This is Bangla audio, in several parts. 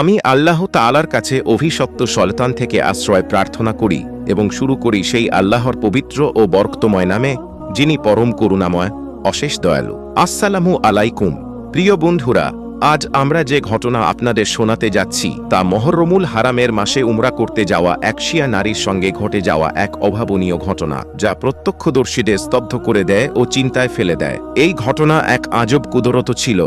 আমি আল্লাহ তালার কাছে অভিশপ্ত শয়তান থেকে আশ্রয় প্রার্থনা করি এবং শুরু করি সেই আল্লাহর পবিত্র ও বরক্তময় নামে, যিনি পরম করুণাময়, অশেষ দয়ালু। আসসালামু আলাইকুম। প্রিয় বন্ধুরা, আজ আমরা যে ঘটনা আপনাদের শোনাতে যাচ্ছি, তা মহরমুল হারামের মাসে উমরা করতে যাওয়া এক শিয়া নারীর সঙ্গে ঘটে যাওয়া এক অভাবনীয় ঘটনা, যা প্রত্যক্ষদর্শীদের স্তব্ধ করে দেয় ও চিন্তায় ফেলে দেয়। এই ঘটনা এক আজব কুদরত ছিল।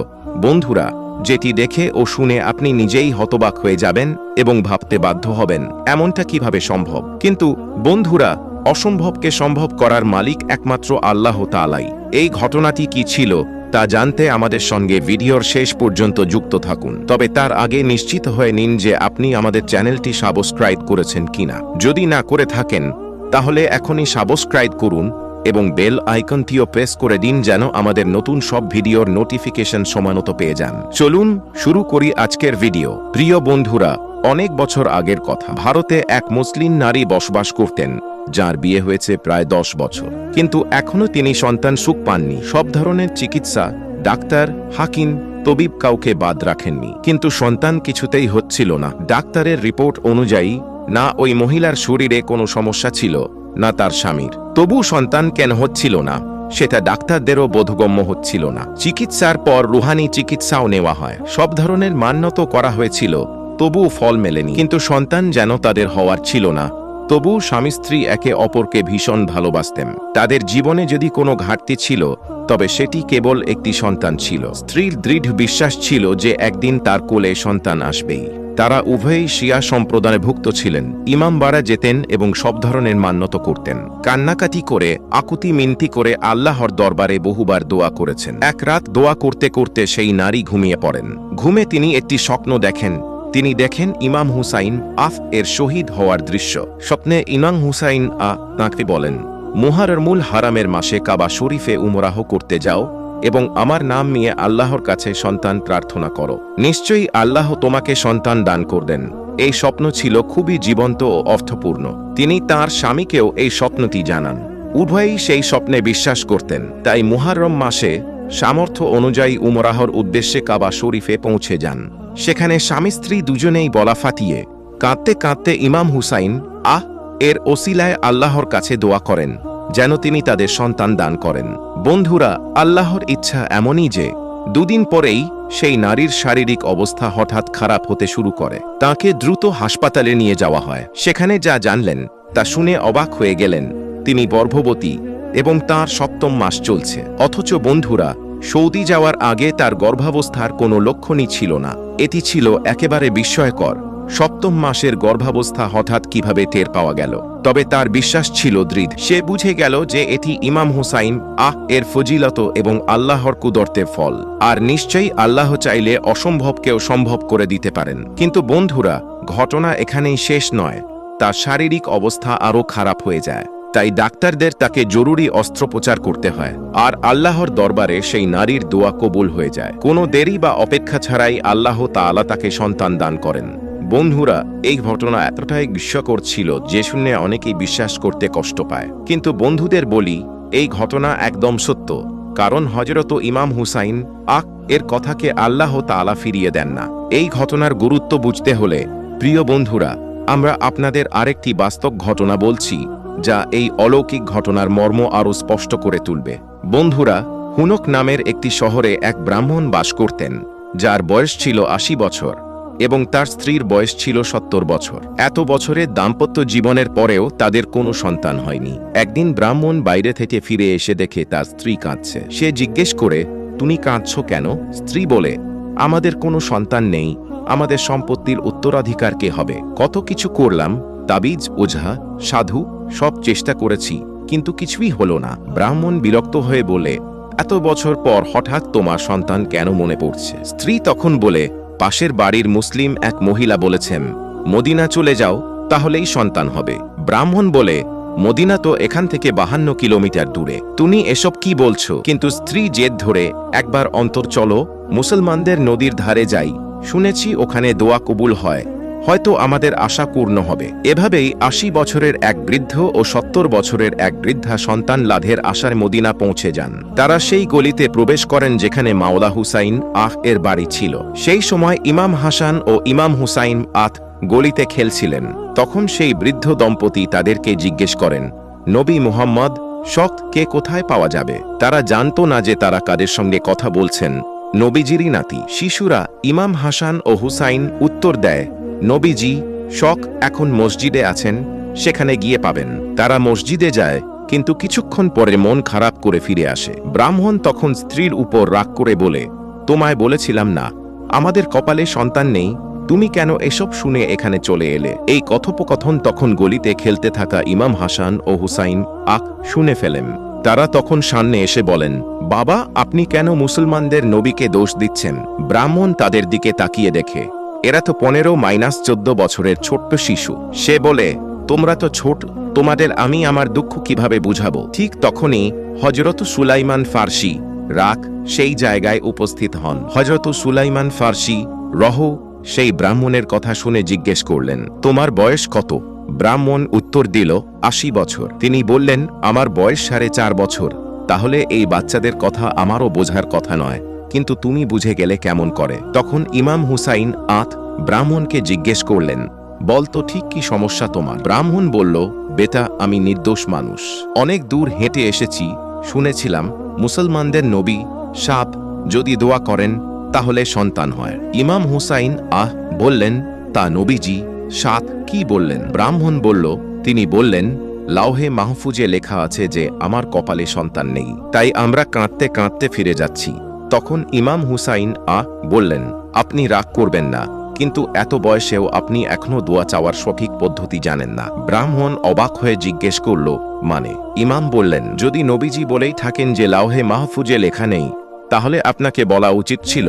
বন্ধুরা যেটি দেখে ও শুনে আপনি নিজেই হতবাক হয়ে যাবেন এবং ভাবতে বাধ্য হবেন। এমনটা কীভাবে সম্ভব? কিন্তু, বন্ধুরা, অসম্ভবকে সম্ভব করার মালিক একমাত্র আল্লাহ তালাই এই ঘটনাটি কি ছিল, তা জানতে আমাদের সঙ্গে ভিডিওর শেষ পর্যন্ত যুক্ত থাকুন। তবে তার আগে নিশ্চিত হয়ে নিন যে আপনি আমাদের চ্যানেলটি সাবস্ক্রাইব করেছেন কিনা। যদি না করে থাকেন, তাহলে এখনই সাবস্ক্রাইব করুন এবং বেল আইকনটিও প্রেস করে দিন যেন আমাদের নতুন সব ভিডিওর নোটিফিকেশন সমানত পেয়ে যান। চলুন, শুরু করি আজকের ভিডিও। প্রিয় বন্ধুরা, অনেক বছর আগের কথা। ভারতে এক মুসলিম নারী বসবাস করতেন, যার বিয়ে হয়েছে প্রায় দশ বছর। কিন্তু এখনও তিনি সন্তান সুখ পাননি। সব ধরনের চিকিৎসা, ডাক্তার, হাকিম, তবিব কাউকে বাদ রাখেননি। কিন্তু সন্তান কিছুতেই হচ্ছিল না। ডাক্তারের রিপোর্ট অনুযায়ী, না ওই মহিলার শরীরে কোনো সমস্যা ছিল, না তার স্বামীর। তবু সন্তান কেন হচ্ছিল না? সেটা ডাক্তারদেরও বোধগম্য হচ্ছিল না। চিকিৎসার পর রুহানি চিকিৎসাও নেওয়া হয়। সব ধরনের মান্যত করা হয়েছিল তবু ফল মেলেনি। কিন্তু সন্তান যেন তাদের হওয়ার ছিল না, তবু স্বামী স্ত্রী একে অপরকে ভীষণ ভালোবাসতেন। তাদের জীবনে যদি কোনো ঘাটতি ছিল, তবে সেটি কেবল একটি সন্তান ছিল। স্ত্রীর দৃঢ় বিশ্বাস ছিল যে একদিন তার কোলে সন্তান আসবেই। তারা উভয়ই শিয়া সম্প্রদায়ে ভুক্ত ছিলেন ইমামবাড়া যেতেন এবং সব ধরনের মান্যত করতেন। কান্নাকাটি করে, আকুতি মিনতি করে আল্লাহর দরবারে বহুবার দোয়া করেছেন। এক রাত দোয়া করতে করতে সেই নারী ঘুমিয়ে পড়েন। ঘুমে তিনি একটি স্বপ্ন দেখেন। তিনি দেখেন ইমাম হুসাইন আফ এর শহীদ হওয়ার দৃশ্য। স্বপ্নে ইমাম হুসাইন আ তাঁকে বলেন মুহারমুল হারামের মাসে কাবা শরীফে উমরাহ করতে যাও এবং আমার নাম নিয়ে আল্লাহর কাছে সন্তান প্রার্থনা করো। নিশ্চয়ই আল্লাহ তোমাকে সন্তান দান করবেন। এই স্বপ্ন ছিল খুবই জীবন্ত ও অর্থপূর্ণ। তিনি তার স্বামীকেও এই স্বপ্নটি জানান। উভয়ই সেই স্বপ্নে বিশ্বাস করতেন। তাই মুহাররম মাসে সামর্থ্য অনুযায়ী উমরাহর উদ্দেশ্যে কাবা শরীফে পৌঁছে যান। সেখানে স্বামী স্ত্রী দুজনেই বলা ফাটিয়ে কাঁদতে কাঁদতে ইমাম হুসাইন, আহ, এর ওসিলায় আল্লাহর কাছে দোয়া করেন। যেন তিনি তাদের সন্তান দান করেন। বন্ধুরা, আল্লাহর ইচ্ছা এমনই যে, দুদিন পরেই সেই নারীর শারীরিক অবস্থা হঠাৎ খারাপ হতে শুরু করে। তাকে দ্রুত হাসপাতালে নিয়ে যাওয়া হয়। সেখানে যা জানলেন, তা শুনে অবাক হয়ে গেলেন। তিনি গর্ভবতী এবং তার সপ্তম মাস চলছে। অথচ বন্ধুরা, সৌদি যাওয়ার আগে তার গর্ভাবস্থার কোনো লক্ষণই ছিল না। এটি ছিল একেবারে বিস্ময়কর। সপ্তম মাসের গর্ভাবস্থা হঠাৎ কীভাবে টের পাওয়া গেল? তবে তার বিশ্বাস ছিল দৃঢ়। সে বুঝে গেল যে এটি ইমাম হুসাইন, আহ, এর ফজিলত এবং আল্লাহর কুদর্তের ফল। আর নিশ্চয়ই আল্লাহ চাইলে অসম্ভবকেও সম্ভব করে দিতে পারেন। কিন্তু বন্ধুরা, ঘটনা এখানেই শেষ নয়। তার শারীরিক অবস্থা আরও খারাপ হয়ে যায়। তাই ডাক্তারদের তাকে জরুরি অস্ত্রোপচার করতে হয়। আর আল্লাহর দরবারে সেই নারীর দোয়া কবুল হয়ে যায়। কোনো দেরি বা অপেক্ষা ছাড়াই আল্লাহ তাআলা তাকে সন্তান দান করেন। বন্ধুরা, এই ঘটনা এতটাই বিস্ময়কর ছিল যে শুনে অনেকেই বিশ্বাস করতে কষ্ট পায়। কিন্তু বন্ধুদের বলি, এই ঘটনা একদম সত্য। কারণ হজরত ইমাম হুসাইন আক এর কথাকে আল্লাহ তালা ফিরিয়ে দেন না। এই ঘটনার গুরুত্ব বুঝতে হলে, প্রিয় বন্ধুরা, আমরা আপনাদের আরেকটি বাস্তব ঘটনা বলছি, যা এই অলৌকিক ঘটনার মর্ম আরও স্পষ্ট করে তুলবে। বন্ধুরা, হুনক নামের একটি শহরে এক ব্রাহ্মণ বাস করতেন, যার বয়স ছিল আশি বছর। এবং তার স্ত্রীর বয়স ছিল সত্তর বছর। এত বছরের দাম্পত্য জীবনের পরেও তাদের কোনো সন্তান হয়নি। একদিন ব্রাহ্মণ বাইরে থেকে ফিরে এসে দেখে তার স্ত্রী কাঁদছে। সে জিজ্ঞেস করে, তুমি কাঁদছ কেন? স্ত্রী বলে, আমাদের কোনো সন্তান নেই। আমাদের সম্পত্তির উত্তরাধিকার কে হবে? কত কিছু করলাম, তাবিজ, ওঝা, সাধু, সব চেষ্টা করেছি, কিন্তু কিছুই হলো না। ব্রাহ্মণ বিরক্ত হয়ে বলে, এত বছর পর হঠাৎ তোমার সন্তান কেন মনে পড়ছে? স্ত্রী তখন বলে পাশের বাড়ির মুসলিম এক মহিলা বলেছেন, মদিনা চলে যাও, তাহলেই সন্তান হবে। ব্রাহ্মণ বলে, মদিনা তো এখান থেকে বাহান্ন কিলোমিটার দূরে। তুমি এসব কি বলছো? কিন্তু স্ত্রী জেদ ধরে, একবার অন্তর চলো, মুসলমানদের নদীর ধারে যাই। শুনেছি ওখানে দোয়া কবুল হয়। হয়তো আমাদের আশা পূর্ণ হবে। এভাবেই আশি বছরের এক বৃদ্ধ ও সত্তর বছরের এক বৃদ্ধা সন্তান লাধের আশার মদিনা পৌঁছে যান। তারা সেই গলিতে প্রবেশ করেন যেখানে মাওলা হুসাইন আহ এর বাড়ি ছিল। সেই সময় ইমাম হাসান ও ইমাম হুসাইন আত গলিতে খেলছিলেন। তখন সেই বৃদ্ধ দম্পতি তাদেরকে জিজ্ঞেস করেন, নবী মুহাম্মদ, শখ কে কোথায় পাওয়া যাবে? তারা জানতো না যে তারা কাদের সঙ্গে কথা বলছেন। নবীজিরই নাতি, শিশুরা ইমাম হাসান ও হুসাইন উত্তর দেয় নবীজি, শখ এখন মসজিদে আছেন, সেখানে গিয়ে পাবেন। তারা মসজিদে যায়, কিন্তু কিছুক্ষণ পরে মন খারাপ করে ফিরে আসে। ব্রাহ্মণ তখন স্ত্রীর উপর রাগ করে বলে, তোমায় বলেছিলাম না, আমাদের কপালে সন্তান নেই, তুমি কেন এসব শুনে এখানে চলে এলে? এই কথোপকথন তখন গলিতে খেলতে থাকা ইমাম হাসান ও হুসাইন আক শুনে ফেলেন। তারা তখন সামনে এসে বলেন, বাবা, আপনি কেন মুসলমানদের নবীকে দোষ দিচ্ছেন? ব্রাহ্মণ তাদের দিকে তাকিয়ে দেখে এরা তো পনেরো মাইনাস চোদ্দ বছরের ছোট্ট শিশু। সে বলে, তোমরা তো ছোট, তোমাদের আমি আমার দুঃখ কীভাবে বুঝাবো? ঠিক তখনই হজরত সুলাইমান ফার্সি, রাখ, সেই জায়গায় উপস্থিত হন। হজরত সুলাইমান ফার্সি, রহ, সেই ব্রাহ্মণের কথা শুনে জিজ্ঞেস করলেন, তোমার বয়স কত? ব্রাহ্মণ উত্তর দিল, আশি বছর। তিনি বললেন, আমার বয়স সাড়ে চার বছর। তাহলে এই বাচ্চাদের কথা আমারও বোঝার কথা নয়। কিন্তু তুমি বুঝে গেলে কেমন করে। তখন ইমাম হুসাইন আত ব্রাহ্মণকে জিজ্ঞেস করলেন, বল তো ঠিক কি সমস্যা তোমার? ব্রাহ্মণ বলল, বেটা, আমি নির্দোষ মানুষ। অনেক দূর হেঁটে এসেছি, শুনেছিলাম মুসলমানদের নবী সাপ যদি দোয়া করেন, তাহলে সন্তান হয়। ইমাম হুসাইন আহ বললেন, তা নবীজি, সাত কি বললেন? ব্রাহ্মণ বলল, তিনি বললেন লাউহে মাহফুজে লেখা আছে যে, আমার কপালে সন্তান নেই, তাই আমরা কাঁদতে কাঁদতে ফিরে যাচ্ছি। তখন ইমাম হুসাইন আহ বললেন, আপনি রাগ করবেন না, কিন্তু এত বয়সেও আপনি এখনও দোয়া চাওয়ার সঠিক পদ্ধতি জানেন না। ব্রাহ্মণ অবাক হয়ে জিজ্ঞেস করল মানে? ইমাম বললেন, যদি নবীজি বলেই থাকেন যে লাউহে মাহফুজে লেখা নেই, তাহলে আপনাকে বলা উচিত ছিল,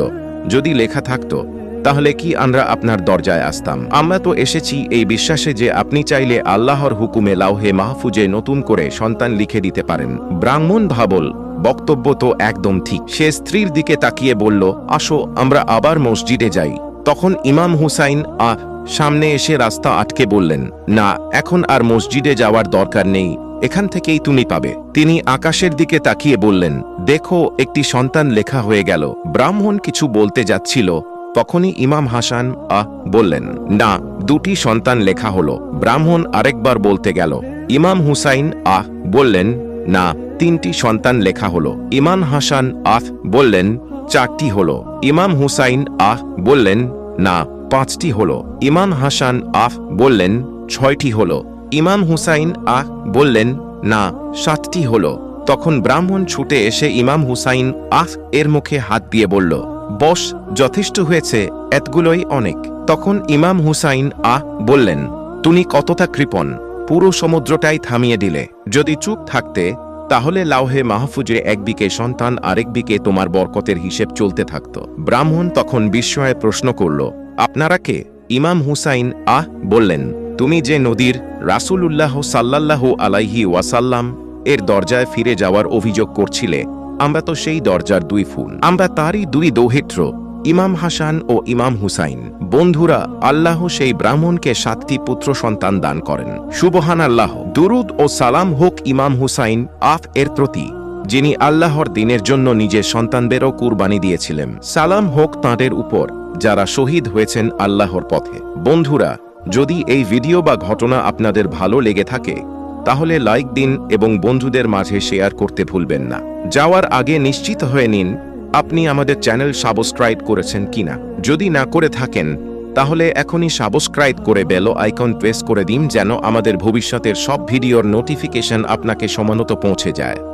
যদি লেখা থাকতো, তাহলে কি আমরা আপনার দরজায় আসতাম? আমরা তো এসেছি এই বিশ্বাসে যে আপনি চাইলে আল্লাহর হুকুমে লাউহে মাহফুজে নতুন করে সন্তান লিখে দিতে পারেন। ব্রাহ্মণ ভাবল বক্তব্য তো একদম ঠিক। সে স্ত্রীর দিকে তাকিয়ে বলল, আসো, আমরা আবার মসজিদে যাই। তখন ইমাম হুসাইন আহ সামনে এসে রাস্তা আটকে বললেন, না, এখন আর মসজিদে যাওয়ার দরকার নেই। এখান থেকেই তুমি পাবে। তিনি আকাশের দিকে তাকিয়ে বললেন, দেখো, একটি সন্তান লেখা হয়ে গেল। ব্রাহ্মণ কিছু বলতে যাচ্ছিল। তখনই ইমাম হাসান আহ বললেন, না, দুটি সন্তান লেখা হলো। ব্রাহ্মণ আরেকবার বলতে গেল। ইমাম হুসাইন আহ বললেন, না তিনটি সন্তান লেখা হলো। ইমাম হাসান আহ বললেন, চারটি হলো। ইমাম হুসাইন আহ বললেন, না, পাঁচটি হলো। ইমাম হাসান আহ বললেন, ছয়টি হলো। ইমাম হুসাইন আহ বললেন, না, সাতটি হলো। তখন ব্রাহ্মণ ছুটে এসে ইমাম হুসাইন আহ এর মুখে হাত দিয়ে বলল, বস, যথেষ্ট হয়েছে, এতগুলোই অনেক। তখন ইমাম হুসাইন আহ বললেন, তুমি কতটা কৃপণ। পুরো সমুদ্রটাই থামিয়ে দিলে। যদি চুপ থাকতে তাহলে লাউহে মাহফুজে একদিকে সন্তান, আরেকদিকে তোমার বরকতের হিসেব চলতে থাকত। ব্রাহ্মণ তখন বিস্ময়ে প্রশ্ন করল, আপনারা কে? ইমাম হুসাইন, আহ, বললেন, তুমি যে নদীর রাসূলুল্লাহ সাল্লাল্লাহু আলাইহি ওয়াসাল্লাম এর দরজায় ফিরে যাওয়ার অভিযোগ করছিলে, আমরা তো সেই দরজার দুই ফুল। আমরা তারই দুই দৌহিত্র। ইমাম হাসান ও ইমাম হুসাইন, বন্ধুরা, আল্লাহ সেই ব্রাহ্মণকে সাতটি পুত্র সন্তান দান করেন। সুবহান আল্লাহ দুরুদ ও সালাম হোক ইমাম হুসাইন, আফ এর প্রতি, যিনি আল্লাহর দিনের জন্য নিজের সন্তানদেরও কুরবানি দিয়েছিলেন। সালাম হোক তাঁদের উপর, যারা শহীদ হয়েছেন আল্লাহর পথে। বন্ধুরা, যদি এই ভিডিও বা ঘটনা আপনাদের ভালো লেগে থাকে, তাহলে লাইক দিন এবং বন্ধুদের মাঝে শেয়ার করতে ভুলবেন না। যাওয়ার আগে নিশ্চিত হয়ে নিন আপনি আমাদের চ্যানেল সাবস্ক্রাইব করেছেন কিনা? যদি না করে থাকেন, তাহলে এখনই সাবস্ক্রাইব করে বেল আইকন প্রেস করে দিন যেন আমাদের ভবিষ্যতের সব ভিডিওর নোটিফিকেশন আপনাকে সমানত পৌঁছে যায়।